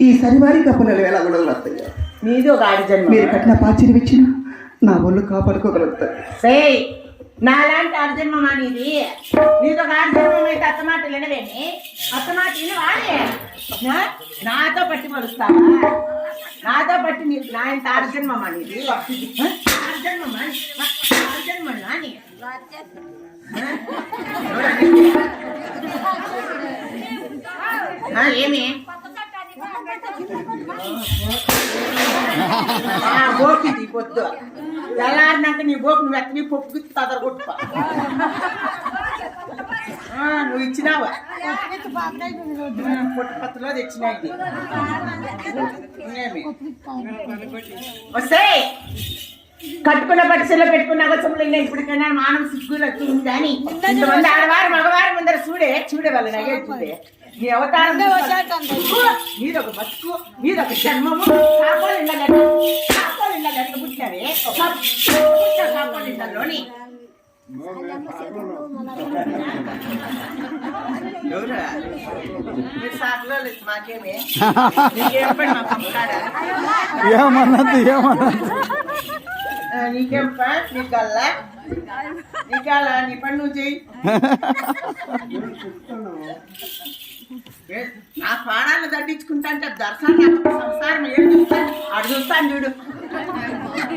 ఈ సరివారి కప్పనలు ఎలా కూడా వస్తాయి. నీది ఒక ఆడి జన్మ. మీరు కట్టిన పాచిరి ఇచ్చిన నా ఒళ్ళు కాపాడుకోగలుగుతారు. సేయ్ నాలాంటి అర్జన్మమా నీది. నీతో ఒక అర్జన్మం అయితే అత్త మాట వినవేమి అత్త మాట వినవానే నా? నాతో పట్టి పడుస్తావా నాతో పట్టి నీకు నా ఇంత అర్జన్మమా నీది. హ? అర్జన్మమా అర్జన్మన్నా నీ ఆ, ఏమి? ఆ, పొద్దు. తెల్లారినాక నీ గోపు నువ్వు ఎత్తని పప్పు గుర్తు తదర కొట్టుకో. నువ్వు ఇచ్చినావా? పుట్టపత్తులో తెచ్చినా ఇది. వస్తే! కట్టుకున్న పరిస్థితుల్లో పెట్టుకున్న అవసరం ఇంకా ఇప్పటికైనా మానవ సిగ్గులు వచ్చింది కానీ ఇంతమంది ఆడవారు మగవారు ముందర చూడే చూడే వాళ్ళ నగే చూడే. నీ అవతారం మీదొక బతుకు మీదొక జన్మము కాపోలు ఇళ్ళ గట్ట కాపోలు ఇళ్ళ గట్ట పుట్టినవే కాపోలు ఇళ్ళలోని ఎవరు మీరు సార్లో లేదు మాకేమే నీకేం పని మా పంపకాడా ఏమన్నది ఏమన్నది ఆ, నీకేం పని నీకు గల్లా నీకాల నీ పని నువ్వు చెయ్యి ఏ, నా పట్టించుకుంటా అంటే దర్శనం సంసారం ఏం చూస్తాను అడు చూస్తాను చూడు.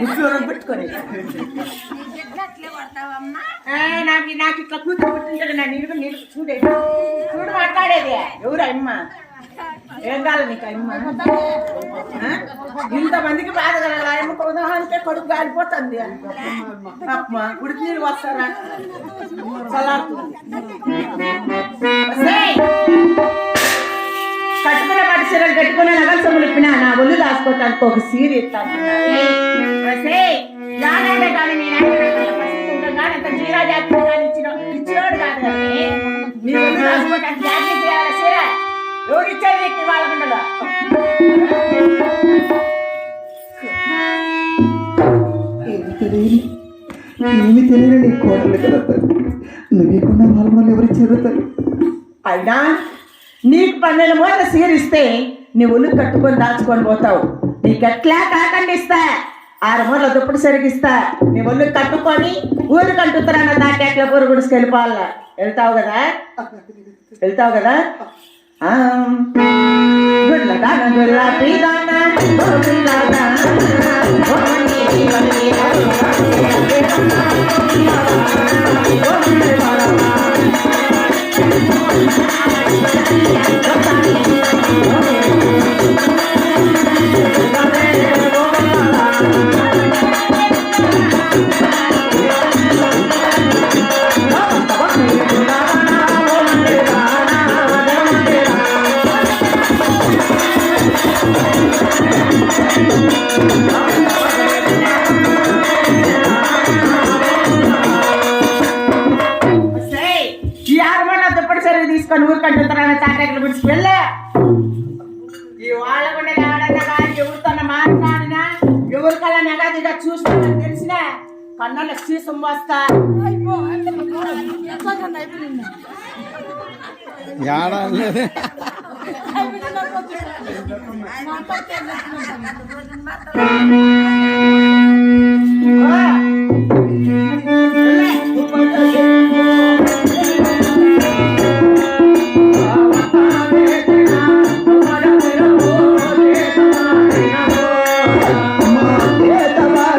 ఉద్యోగం పెట్టుకొని. నాకు నాకు ఇట్లా కూతురు పుట్టించాడు నా నీరు నీరు చూడే. చూడు మాట్లాడేది. ఎవరు అమ్మ? ఏం కాదు నీకు అమ్మ? ఇంతమందికి బాధ కలగాలి. అమ్మ ఉదాహరణకే కొడుకు గాలిపోతుంది అమ్మ ఉడికి నీళ్ళు వస్తారా చల్లారుతుంది. చేయాలి సీర ఎవరు ఇచ్చారు నీకు ఇవాళ ఉండగా ఏమి తెలియని నీ కోడలు కదా నువ్వేకున్న వాళ్ళ ఎవరు చేరుతారు అయినా నీకు పన్నెండు మూటలు సీరిస్తే నీ ఒళ్ళు కట్టుకొని దాచుకొని పోతావు. నీకెట్లా కాకండిస్తా కాకండి ఇస్తా? ఆరు మూటల దుప్పుడు సరిగిస్తా నీ ఒళ్ళు కట్టుకొని ఊరు కంటుతారన్న దాటి ఎట్లా పూరు గుడికి వెళ్ళిపోవాలా? వెళ్తావు కదా? వెళ్తావు కదా? ఆ. గుడ్ల దాన పీదాన, దాన, సరిగ్గా తీసుకొని ఊరు కంటుతారన్న తాటాకులు పిడిచి వెళ్ళే ఈ వాళ్ళ కూడా ఆడన్నా కానీ ఎవరితో మాట్లాడినా ఎవరి కల నెగదిగా చూస్తున్నా తెలిసిన కన్నుల సీసం వస్తా అయిపోయింది